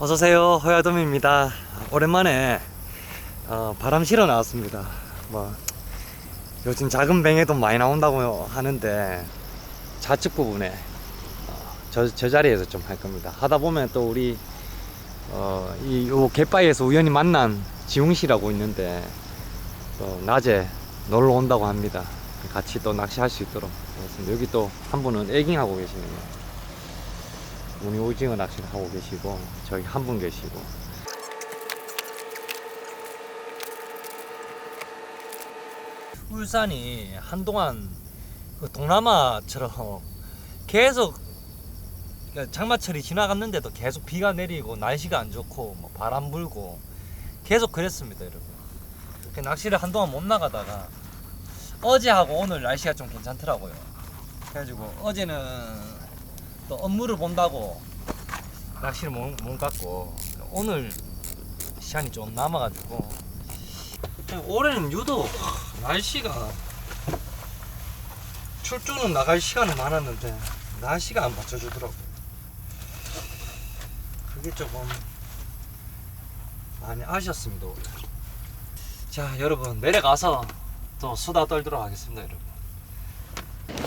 어서오세요. 허야돔입니다. 오랜만에 어, 바람 실어 나왔습니다. 뭐 요즘 작은 뱅에도 많이 나온다고 하는데 좌측 부분에 어, 저, 저 자리에서 좀 할 겁니다. 하다 보면 또 우리 어, 이 요 갯바위에서 우연히 만난 지웅 씨라고 있는데 또 낮에 놀러 온다고 합니다. 같이 또 낚시할 수 있도록. 여기 또 한 분은 에깅하고 계시네요 무늬 오징어 낚시를 하고 계시고 저기 한분 계시고. 울산이 한동안 그 동남아처럼 계속 그러니까 장마철이 지나갔는데도 계속 비가 내리고 날씨가 안 좋고 뭐 바람 불고 계속 그랬습니다 여러분. 그 낚시를 한동안 못 나가다가 어제하고 오늘 날씨가 좀 괜찮더라고요. 그래가지고 어제는 또 업무를 본다고. 낚시를 못, 못 갔고 오늘 시간이 좀 남아가지고. 올해는 유독 날씨가 출조는 나갈 시간은 많았는데 날씨가 안 받쳐주더라고. 그게 조금 많이 아쉬웠습니다 올해. 자 여러분 내려가서 또 수다 떨도록 하겠습니다 여러분.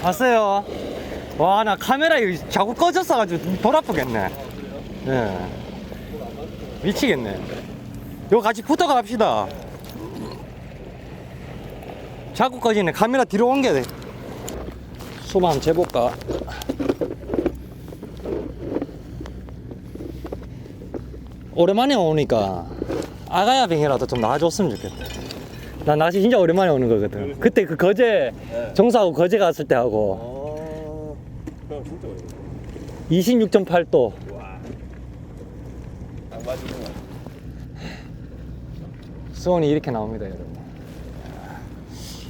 봤어요 와 나 카메라 이거 자꾸 꺼졌어가지고 돌 아프겠네. 예. 미치겠네. 이거 같이 붙어가 갑시다. 자꾸 꺼지네. 카메라 뒤로 옮겨야 돼. 수만 한번 재볼까? 오랜만에 오니까 아가야 뱅이라도 좀 나와줬으면 좋겠다. 나 낚시 진짜 오랜만에 오는 거거든. 그때 그 거제 정사하고 거제 갔을 때 하고. 어려워. 26.8도 와. 딱 맞으면 수온이 이렇게 나옵니다 여러분.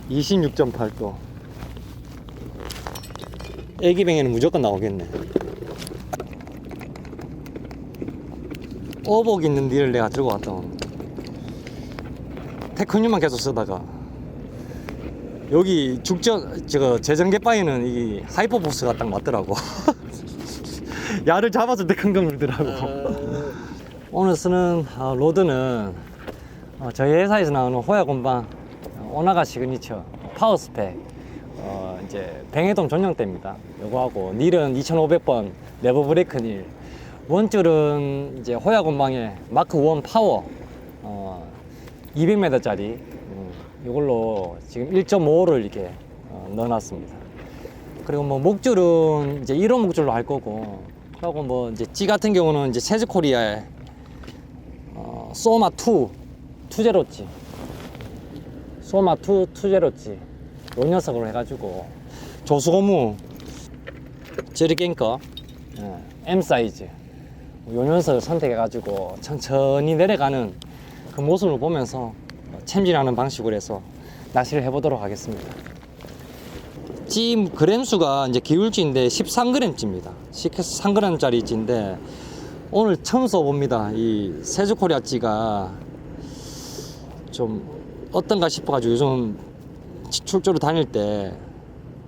26.8도 애기뱅에는 무조건 나오겠네. 어복 있는 니를 내가 들고 왔다. 오늘. 테크닉만 계속 쓰다가. 여기 죽전 저거 재정개 바위는 이 하이퍼보스가 딱 맞더라고 야를 잡았을 때큰거 물더라고 오늘 쓰는 어, 로드는 어, 저희 회사에서 나오는 호야 곤방 어, 오나가 시그니처 파워 스펙 어, 이제 뱅해돔 전용대입니다. 요거하고 닐은 2,500번 레버 브레이크 닐 원줄은 이제 호야 곤방의 마크 1 파워 어, 200m짜리 음, 이걸로 지금 1.5를 이렇게 어, 넣어놨습니다. 그리고 뭐 목줄은 이제 1호 목줄로 할 거고 그리고 뭐 이제 찌 같은 경우는 이제 세즈 코리아의 어, 소마 2 투제로찌 소마 2 투제로찌 요 녀석으로 해가지고 조수고무 제리갱커 예, M 사이즈 요 녀석을 선택해가지고 천천히 내려가는 그 모습을 보면서 챔질하는 방식으로 해서 낚시를 해보도록 하겠습니다. 찌 그램 수가 이제 기울찌인데 13g입니다. 13g짜리 찌인데 오늘 처음 써봅니다. 이 세주코리아 찌가 좀 어떤가 싶어가지고 요즘 출조로 다닐 때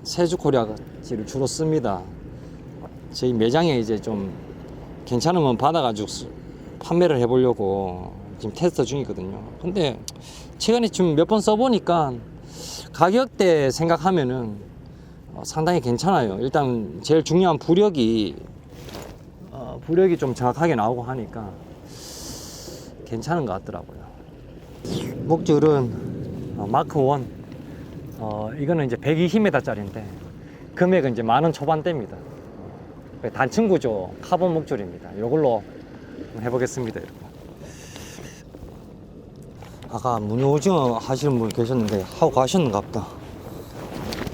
세주코리아 찌를 주로 씁니다. 저희 매장에 이제 좀 괜찮은 건 받아가지고 수- 판매를 해보려고 지금 테스트 중이거든요. 근데 최근에 좀 몇 번 써보니까 가격대 생각하면은 어, 상당히 괜찮아요. 일단 제일 중요한 부력이 어, 부력이 좀 정확하게 나오고 하니까 괜찮은 것 같더라고요. 목줄은 어, 마크 1. 어, 이거는 이제 120m짜리인데 금액은 이제 만 원 초반대입니다. 어, 단층 구조 카본 목줄입니다. 이걸로 해보겠습니다. 여러분. 아까 문효오징어 하시는 분 계셨는데 하고 가셨는가 보다.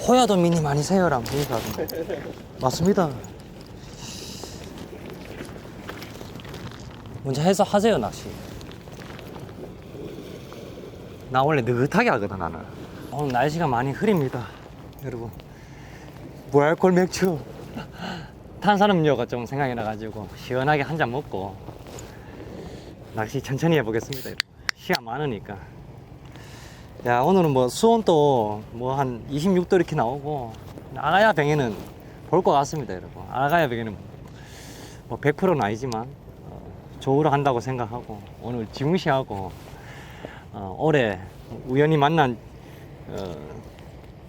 호야도 미니 많이 세요라 보니까 맞습니다. 먼저 해서 하세요 낚시. 나 원래 느긋하게 하거든 나는. 오늘 날씨가 많이 흐립니다, 여러분. 무알콜 맥주, 탄산음료가 좀 생각이 나가지고 시원하게 한 잔 먹고 낚시 천천히 해보겠습니다. 시간 많으니까. 야 오늘은 뭐 수온도 뭐 한 26도 이렇게 나오고 아가야 뱅에는 볼 것 같습니다, 여러분. 아가야 뱅에는 뭐 100%는 아니지만 어, 조우를 한다고 생각하고 오늘 지웅 씨하고 어, 올해 우연히 만난 어,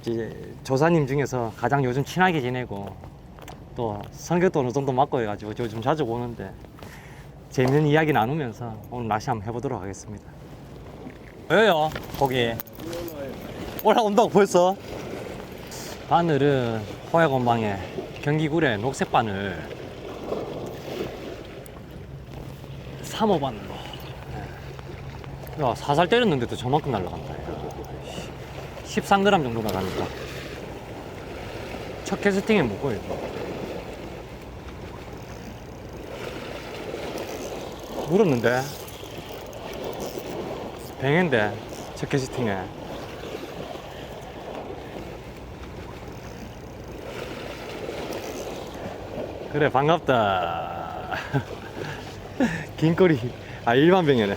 이제 조사님 중에서 가장 요즘 친하게 지내고 또 성격도 어느 정도 맞고 해가지고 요즘 자주 보는데 재밌는 이야기 나누면서 오늘 낚시 한번 해보도록 하겠습니다. 왜요? 거기. 올라온다고 벌써? 바늘은 호야건방에 경기굴에 녹색 바늘. 3호 바늘로 야 사살 때렸는데도 저만큼 날라간다 13g 정도 나가니까. 첫 캐스팅에 뭐고 이거 물었는데 뱅인데 첫 캐스팅에. 그래 반갑다. 긴꼬리 아 일반 뱅이네.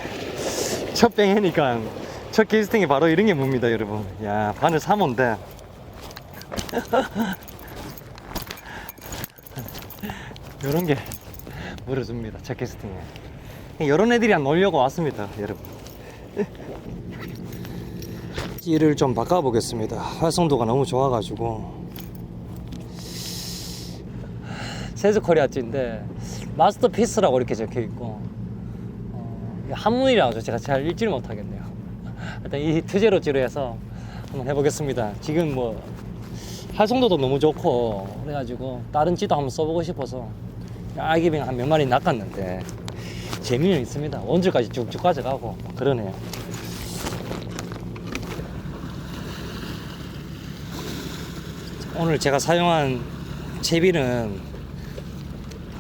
첫 뱅이니까 첫 캐스팅이 바로 이런 게 뭡니다 여러분. 야 바늘 3호인데. 요런 게 물어줍니다 첫 캐스팅에. 이런 애들이랑 놀려고 왔습니다 여러분 찌를 좀 바꿔보겠습니다 활성도가 너무 좋아가지고 세즈 코리아 찌인데 마스터피스라고 이렇게 적혀 있고 어, 한문이라서 제가 잘 읽지를 못하겠네요. 일단 이 트제로 찌로 해서 한번 해보겠습니다. 지금 뭐 활성도도 너무 좋고 그래가지고 다른 찌도 한번 써보고 싶어서 아기뱅 한 몇 마리 낚았는데 재미는 있습니다. 원줄까지 쭉쭉 가져가고 그러네요. 오늘 제가 사용한 채비는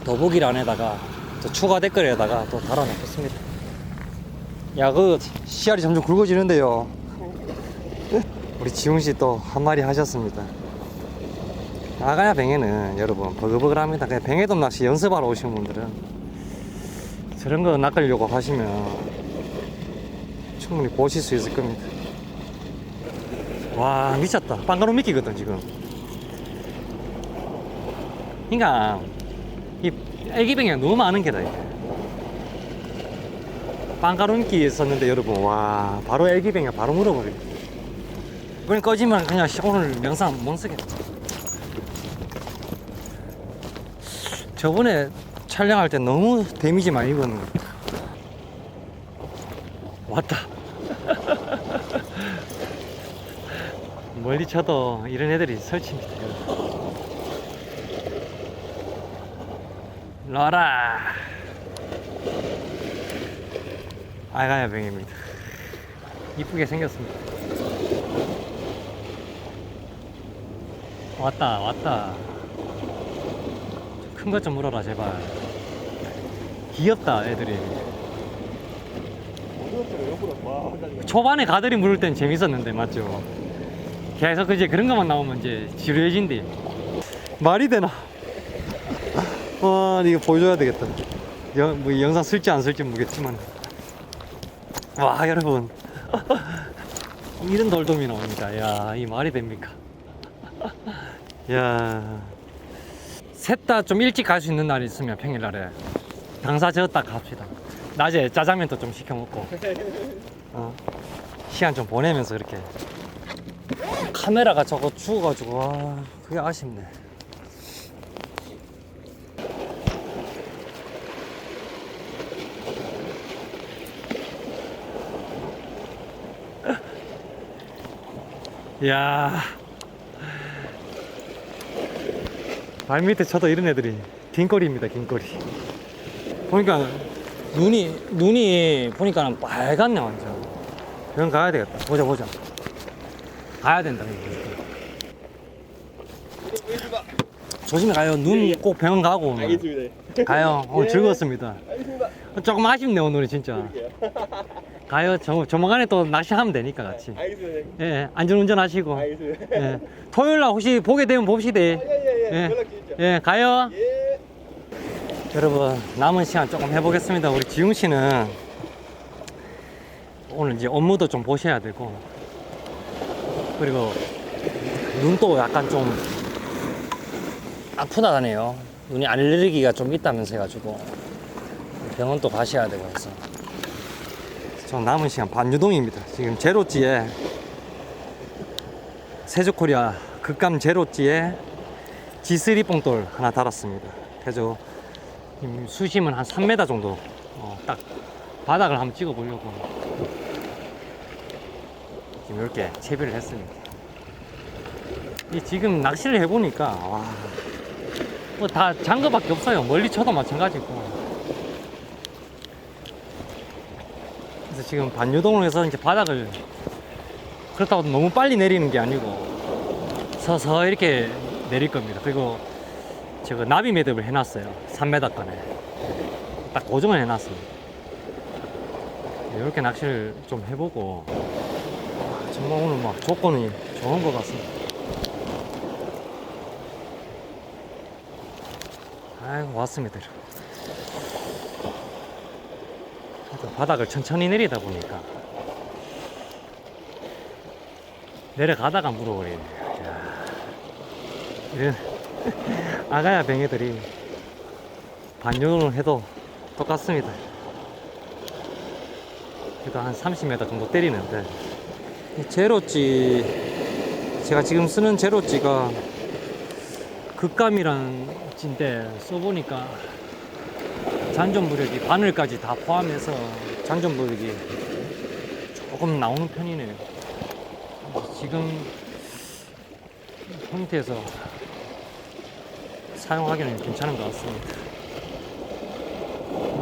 더보기 안에다가 또 추가 댓글에다가 또 달아놓겠습니다. 야, 그 씨알이 점점 굵어지는데요. 우리 지웅 씨또 한 마리 하셨습니다. 아가야 뱅에는 여러분 버글버글합니다. 그냥 뱅에돔 낚시 연습하러 오신 분들은 저런 거 낚으려고 하시면 충분히 보실 수 있을 겁니다. 와 미쳤다. 빵가루 미끼거든 지금. 그러니까 이 애기뱅이가 너무 많은 게다 이게 빵가루인기 있었는데 여러분 와 바로 애기뱅이가 바로 물어버려 이번 꺼지면 그냥 씨, 오늘 영상 못 쓰겠다 저번에 촬영할 때 너무 데미지 많이 입었는 것 같아 왔다. 멀리 쳐도 이런 애들이 설치입니다. 러라. 아가야 병입니다. 이쁘게 생겼습니다. 왔다 왔다. 큰 것 좀 물어라 제발 귀엽다 애들이. 초반에 가들이 물을 땐 재밌었는데 맞죠? 계속 이제 그런 것만 나오면 이제 지루해진대. 말이 되나? 와 이거 보여줘야 되겠다. 영, 뭐 영상 쓸지 안 쓸지 모르겠지만. 와 여러분. 이런 돌돔이 나옵니다. 야 이 말이 됩니까? 야 셋 다 좀 일찍 갈 수 있는 날이 있으면 평일날에 당사 저었다 갑시다. 낮에 짜장면도 좀 시켜 먹고. 어, 시간 좀 보내면서 이렇게. 카메라가 저거 죽어가지고 와 그게 아쉽네. 이야. 발 밑에 쳐도 이런 애들이 긴꼬리입니다 긴꼬리 보니까 눈이 눈이 보니까 빨갛네 완전 병원 가야 되겠다 보자 보자 가야 된다. 조심히 가요 눈 꼭 병원 가고 오늘. 알겠습니다. 가요 오늘 예. 즐거웠습니다 알겠습니다. 조금 아쉽네 오늘은 진짜 가요 저, 조만간에 또 낚시하면 되니까 같이 알겠습니다. 예 안전운전 하시고 알겠습니다. 예 토요일 날 혹시 보게 되면 봅시다 예 예 예. 예. 연락 주시죠. 예 가요 예. 여러분 남은 시간 조금 해보겠습니다. 우리 지웅 씨는 오늘 이제 업무도 좀 보셔야 되고 그리고 눈도 약간 좀 아프다네요. 눈이 알레르기가 좀 있다면서 해가지고 병원 또 가셔야 되고 해서 좀 남은 시간 반유동입니다. 지금 제로지에 세조코리아 극감 제로지에 G3 뽕돌 하나 달았습니다. 그래서 수심은 한 3m 정도 어, 딱 바닥을 한번 찍어 보려고 지금 이렇게 채비를 했습니다. 이 지금 낚시를 해보니까 와, 뭐 다 장거밖에 없어요. 멀리 쳐도 마찬가지고. 그래서 지금 반유동을 해서 이제 바닥을 그렇다고 너무 빨리 내리는 게 아니고 서서 이렇게 내릴 겁니다. 그리고 제가 나비 매듭을 해놨어요. 3m권에. 딱 고정을 해놨습니다. 이렇게 낚시를 좀 해보고 와, 정말 오늘 막 조건이 좋은 것 같습니다. 아이고 왔습니다. 바닥을 천천히 내리다 보니까 내려가다가 물어버리네. 야, 이런 아가야 뱅이들이 반용을 해도 똑같습니다. 그래도 한 30m 정도 때리는데 이 제로찌 제가 지금 쓰는 제로찌가 극감이란 찌인데 써보니까 잔존부력이 바늘까지 다 포함해서 잔존부력이 조금 나오는 편이네요. 지금 형태에서 사용하기는 괜찮은 것 같습니다.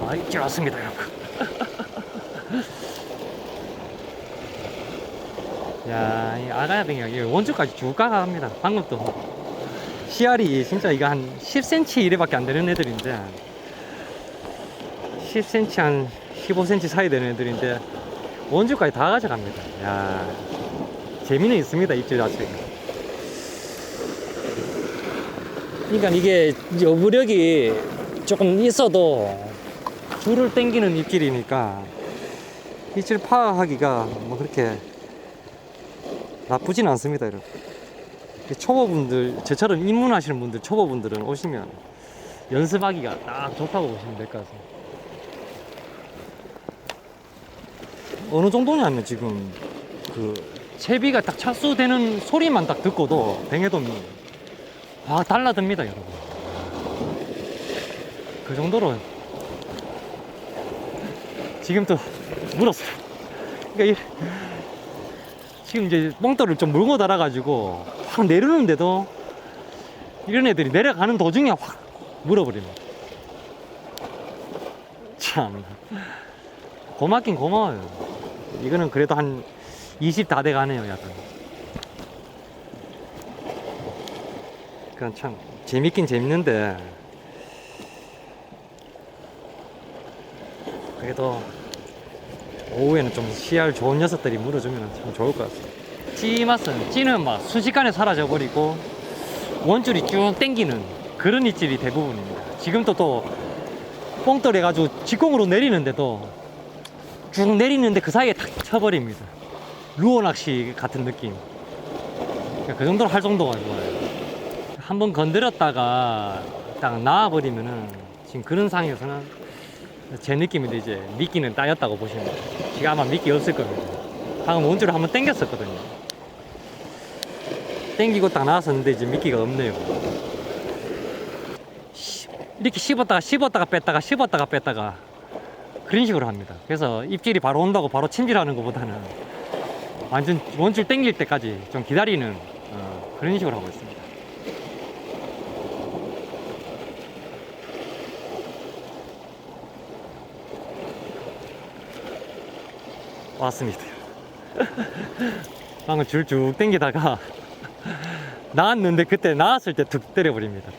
아, 이제 왔습니다, 여러분. 야, 이 아가야뱅이가 이 원주까지 쭉 가갑니다. 방금 또 씨알이 진짜 이거 한 10cm 이래밖에 안 되는 애들인데 10cm 한 15cm 사이 되는 애들인데 원주까지 다 가져갑니다. 야, 재미는 있습니다 입질 자체가. 그러니까 이게 여부력이 조금 있어도 줄을 당기는 입질이니까 입질 파악하기가 뭐 그렇게 나쁘진 않습니다, 여러분. 초보분들, 저처럼 입문하시는 분들, 초보분들은 오시면 연습하기가 딱 좋다고 보시면 될 것 같습니다. 어느 정도냐면 지금 그 채비가 딱 착수되는 소리만 딱 듣고도 뱅에돔이 아 달라듭니다, 여러분. 그 정도로 지금 또 물었어요. 그러니까 이- 지금 이제 뽕돌을 좀 물고 달아가지고 확 내려오는데도 이런 애들이 내려가는 도중에 확 물어버립니다. 참 고맙긴 고마워요. 이거는 그래도 한 20 다 돼가네요, 약간. 그건 참 재밌긴 재밌는데 그래도 오후에는 좀 씨알 좋은 녀석들이 물어주면 참 좋을 것 같습니다. 찌 맛은 찌는 막 순식간에 사라져 버리고 원줄이 쭉 땡기는 그런 입질이 대부분입니다. 지금도 또 뽕돌 해가지고 직공으로 내리는데도 쭉 내리는데 그 사이에 탁 쳐버립니다. 루어 낚시 같은 느낌. 그러니까 그 정도로 할 정도가 좋아요. 한번 건드렸다가 딱 나와버리면은 지금 그런 상황에서는 제 느낌인데 이제 미끼는 따였다고 보시면 돼요. 지금 아마 미끼 없을 겁니다. 방금 원줄을 한번 당겼었거든요. 당기고 딱 나왔었는데 이제 미끼가 없네요. 시- 이렇게 씹었다가 씹었다가 뺐다가 씹었다가 뺐다가 그런 식으로 합니다. 그래서 입질이 바로 온다고 바로 침질하는 것보다는 완전 원줄 당길 때까지 좀 기다리는 어, 그런 식으로 하고 있습니다. 왔습니다. 방금 줄 쭉 당기다가 나왔는데 그때 나왔을 때 툭 때려버립니다.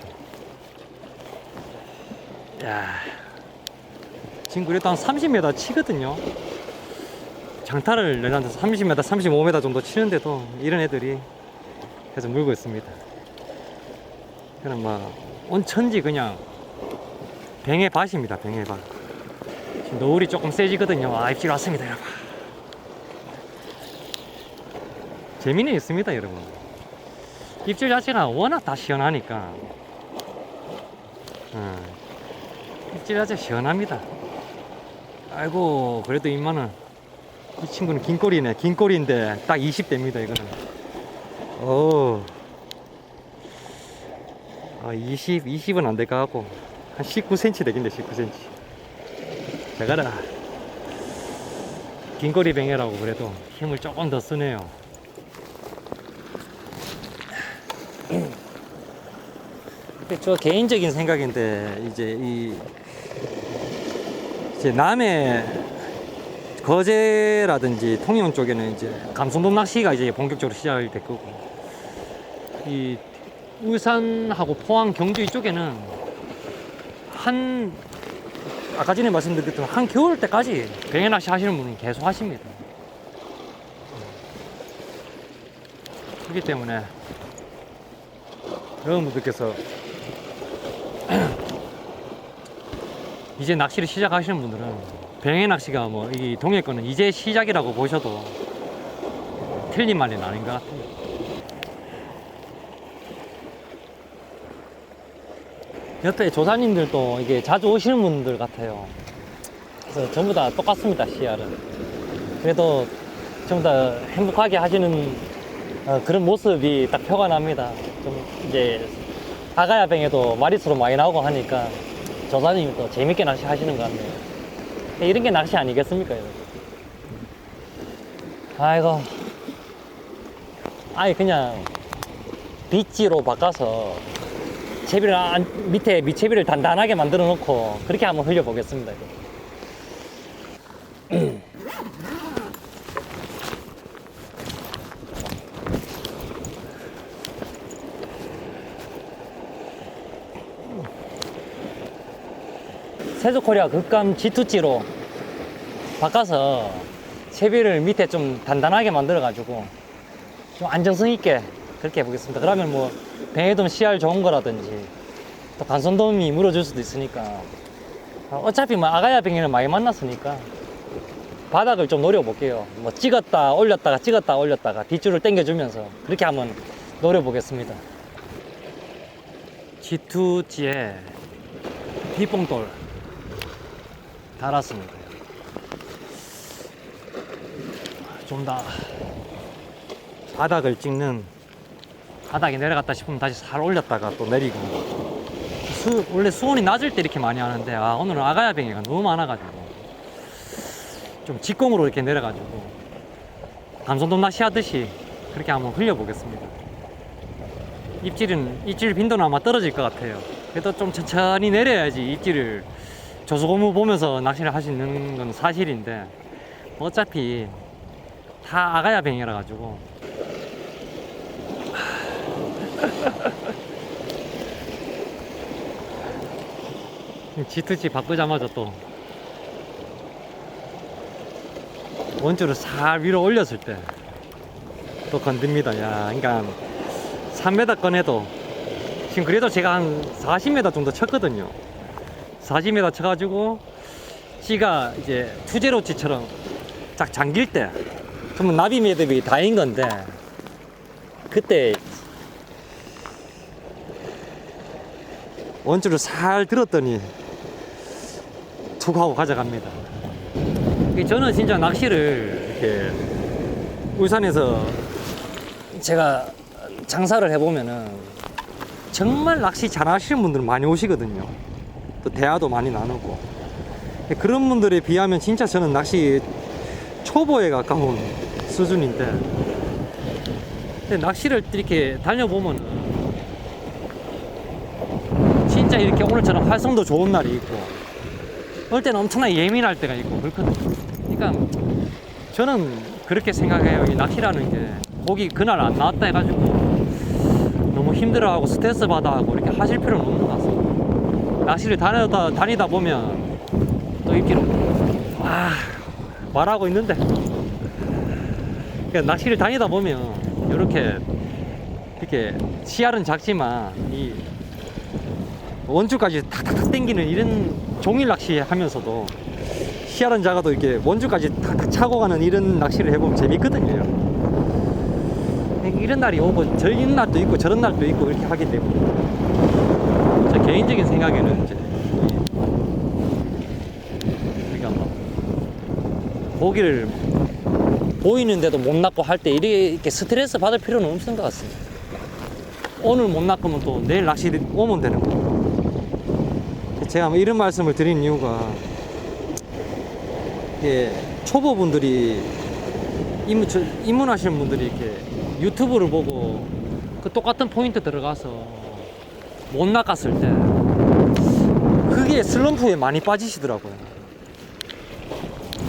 야, 지금 그래도 한 30m 치거든요. 장타를 내한테 30m, 35m 정도 치는데도 이런 애들이 계속 물고 있습니다. 그냥 막 온천지 그냥 뱅의 밭입니다. 뱅의 밭. 지금 노을이 조금 세지거든요. 아, 입질 왔습니다, 여러분. 재미는 있습니다, 여러분. 입질 자체가 워낙 다 시원하니까. 음, 입질 자체 시원합니다. 아이고 그래도 이만은 이 친구는 긴 꼬리네 긴 꼬리인데 딱 20대입니다 이거는 오. 아 20, 20은 안 될 것 같고 한 19cm 되겠네 19cm 잘 가라 긴 꼬리 뱅에라고 그래도 힘을 조금 더 쓰네요 근데 저 개인적인 생각인데 이제 이 이제 남해 거제라든지 통영 쪽에는 이제 감성돔 낚시가 이제 본격적으로 시작이 됐고 이 울산하고 포항 경주 이쪽에는 한 아까 전에 말씀드렸던 한 겨울 때까지 뱅에 낚시 하시는 분은 계속 하십니다. 그렇기 때문에 여러분들께서 이제 낚시를 시작하시는 분들은 뱅에 낚시가 뭐 이 동해 거는 이제 시작이라고 보셔도 틀린 말이 아닌 것 같아요. 여태 조사님들도 이게 자주 오시는 분들 같아요. 그래서 전부 다 똑같습니다, CR은. 그래도 전부 다 행복하게 하시는 어, 그런 모습이 딱 표가 납니다. 좀 이제 아가야 뱅에도 마리수로 많이 나오고 하니까 조사님이 또 재밌게 낚시 하시는 것 같네요. 이런 게 낚시 아니겠습니까, 여러분? 아이고. 아니, 그냥 빗지로 바꿔서 채비를 안- 밑에 밑채비를 단단하게 만들어 놓고 그렇게 한번 흘려 보겠습니다. 세조코리아 극감 G2G로 바꿔서 채비를 밑에 좀 단단하게 만들어 가지고 좀 안정성 있게 그렇게 해보겠습니다. 그러면 뭐 뱅에돔 CR 좋은 거라든지 또 간선돔이 물어줄 수도 있으니까 어, 어차피 뭐 아가야 뱅에는 많이 만났으니까 바닥을 좀 노려볼게요. 뭐 찍었다 올렸다가 찍었다 올렸다가 뒷줄을 당겨주면서 그렇게 한번 노려보겠습니다. G2G에 뒷봉돌 달았습니다. 좀 더 바닥을 찍는 바닥에 내려갔다 싶으면 다시 살 올렸다가 또 내리고. 수, 원래 수온이 낮을 때 이렇게 많이 하는데 아 오늘은 아가야뱅이가 너무 많아가지고. 좀 직공으로 이렇게 내려가지고 감성돔 낚시 하듯이 그렇게 한번 흘려보겠습니다. 입질은 입질 빈도는 아마 떨어질 것 같아요. 그래도 좀 천천히 내려야지 입질을 조수고무 보면서 낚시를 있는 건 사실인데 어차피 다 아가야 뱅이라 가지고 G2G 바꾸자마자 또 원줄을 살 위로 올렸을 때 또 건듭니다. 야, 그러니까 3m 꺼내도 지금 그래도 제가 한 40m 정도 쳤거든요. 40m 쳐가지고 찌가 이제 투제로치처럼 딱 잠길 때 그러면 나비 매듭이 다인 건데 그때 원줄을 살 들었더니 툭 하고 가져갑니다. 이 저는 진짜 낚시를 이렇게 울산에서 제가 장사를 해보면은 정말 낚시 잘 하시는 분들 많이 오시거든요. 또 대화도 많이 나누고. 그런 분들에 비하면 진짜 저는 낚시 초보에 가까운 수준인데. 낚시를 이렇게 다녀보면 진짜 이렇게 오늘처럼 활성도 좋은 날이 있고 어떨 때는 엄청나게 예민할 때가 있고 그렇거든요. 그러니까 저는 그렇게 생각해요. 이 낚시라는 게 고기 그날 안 나왔다 해가지고 너무 힘들어하고 스트레스 받아하고 이렇게 하실 필요는 없는 것 같습니다 낚시를 다니다, 다니다 보면 또 입기로. 아 말하고 있는데. 그러니까 낚시를 다니다 보면 이렇게 이렇게 씨알은 작지만 이 원줄까지 탁탁탁 당기는 이런 종일 낚시 하면서도 씨알은 작아도 이렇게 원줄까지 탁탁 차고 가는 이런 낚시를 해보면 재밌거든요. 이런 날이 오고 저런 날도 있고 저런 날도 있고 이렇게 때문에 제 개인적인 생각에는 이제 이- 우리가 뭐 고기를 보이는데도 못 낚고 할 때 이렇게 스트레스 받을 필요는 없는 것 같습니다. 오늘 못 낚으면 또 내일 낚시 오면 되는 거예요. 제가 뭐 이런 말씀을 드린 이유가 이게 초보분들이 입문하시는 분들이 이렇게 유튜브를 보고 그 똑같은 포인트 들어가서 못 낚았을 때 그게 슬럼프에 많이 빠지시더라고요.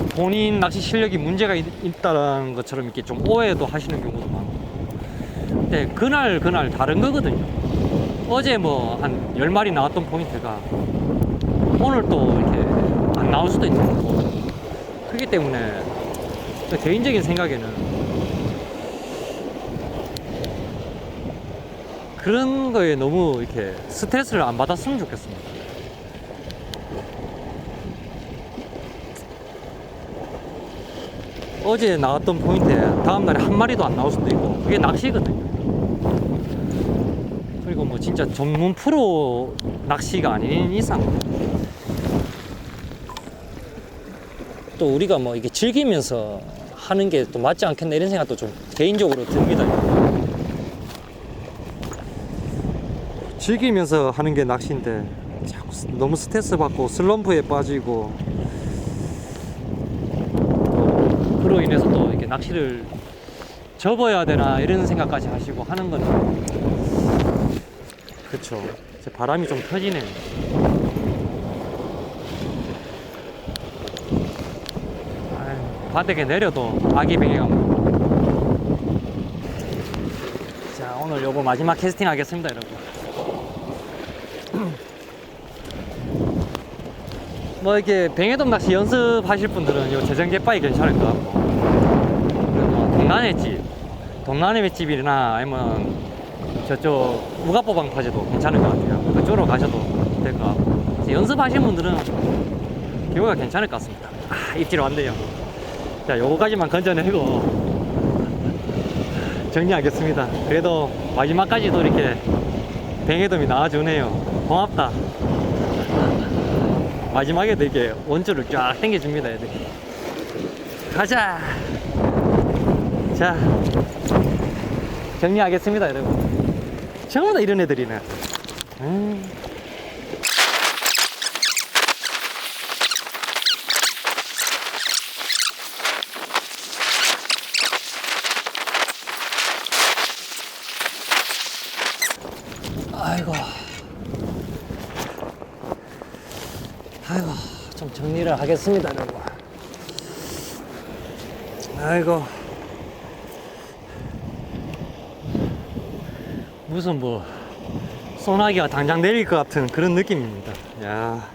본인 낚시 실력이 문제가 있, 있다는 것처럼 이렇게 좀 오해도 하시는 경우도 많고. 근데 그날 그날 다른 거거든요. 어제 뭐한 10마리 나왔던 포인트가 오늘 또 이렇게 안 나올 수도 있는 거고. 그렇기 때문에 저 개인적인 생각에는 그런 거에 너무 이렇게 스트레스를 안 받았으면 좋겠습니다. 어제 나왔던 포인트에 다음날에 한 마리도 안 나올 수도 있고 그게 낚시거든요. 그리고 뭐 진짜 전문 프로 낚시가 아닌 이상 또 우리가 뭐 이게 즐기면서 하는 게 또 맞지 않겠나 이런 생각도 좀 개인적으로 듭니다. 즐기면서 하는 게 낚시인데 자꾸 스- 너무 스트레스 받고 슬럼프에 빠지고. 또 그로 인해서 또 이렇게 낚시를 접어야 되나 이런 생각까지 하시고 하는 거는 그쵸. 바람이 좀 터지네요. 아유, 바닥에 내려도 아기 베개가 자 오늘 요거 마지막 캐스팅 하겠습니다 여러분 뭐 이렇게 뱅에돔 낚시 연습하실 분들은 요 재정제 바위 괜찮을 것 같고. 뭐 동란의 집 동란의 집이나 아니면 저쪽 우가보방 파지도 괜찮을 것 같아요. 그쪽으로 가셔도 될 것 같고. 연습하시는 분들은 기호가 괜찮을 것 같습니다. 아 입질 왔네요. 자 요거까지만 건져내고 정리하겠습니다. 그래도 마지막까지도 이렇게 뱅에돔이 나와주네요. 고맙다 마지막에도 이렇게 원줄을 쫙 당겨줍니다 애들이. 가자! 자 정리하겠습니다 여러분. 전부 다 이런 애들이네. 음. 아이고 아이고 좀 정리를 하겠습니다. 여러분 아이고. 무슨 뭐 소나기가 당장 내릴 것 같은 그런 느낌입니다. 야.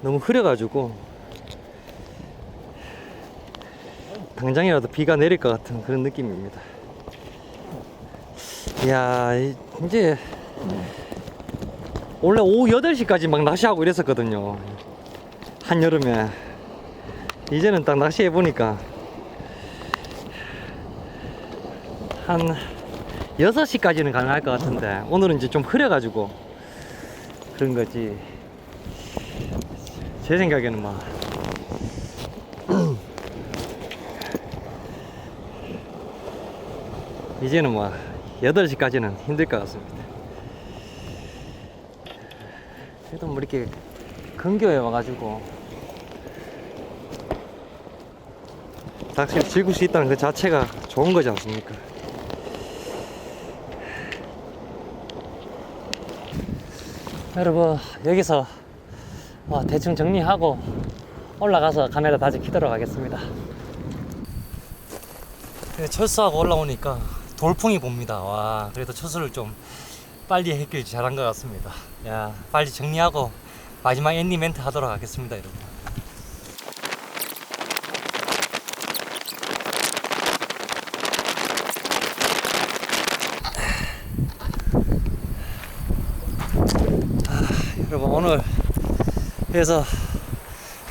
너무 흐려가지고 당장이라도 비가 내릴 것 같은 그런 느낌입니다. 이 야 이- 이제 원래 오후 8시까지 막 낚시하고 이랬었거든요. 한여름에. 이제는 딱 낚시해 보니까 한 6시까지는 가능할 것 같은데 오늘은 이제 좀 흐려가지고 그런 거지. 제 생각에는 막. 이제는 뭐 8시까지는 힘들 것 같습니다. 그래도 뭐 이렇게 근교에 와가지고 낚시를 즐길 수 있다는 그 자체가 좋은 거지 않습니까? 여러분 여기서 어, 대충 정리하고 올라가서 카메라 다시 키도록 하겠습니다. 네, 철수하고 올라오니까 돌풍이 봅니다. 와, 그래도 철수를 좀 빨리 했길 잘한 것 같습니다. 야, 빨리 정리하고 마지막 엔딩 멘트 하도록 하겠습니다, 여러분. 아, 여러분 오늘 그래서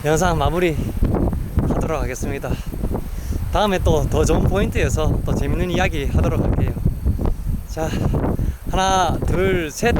영상 마무리 하도록 하겠습니다. 다음에 또 더 좋은 포인트에서 또 재밌는 이야기 하도록 할게요. 자, 하나, 둘, 셋.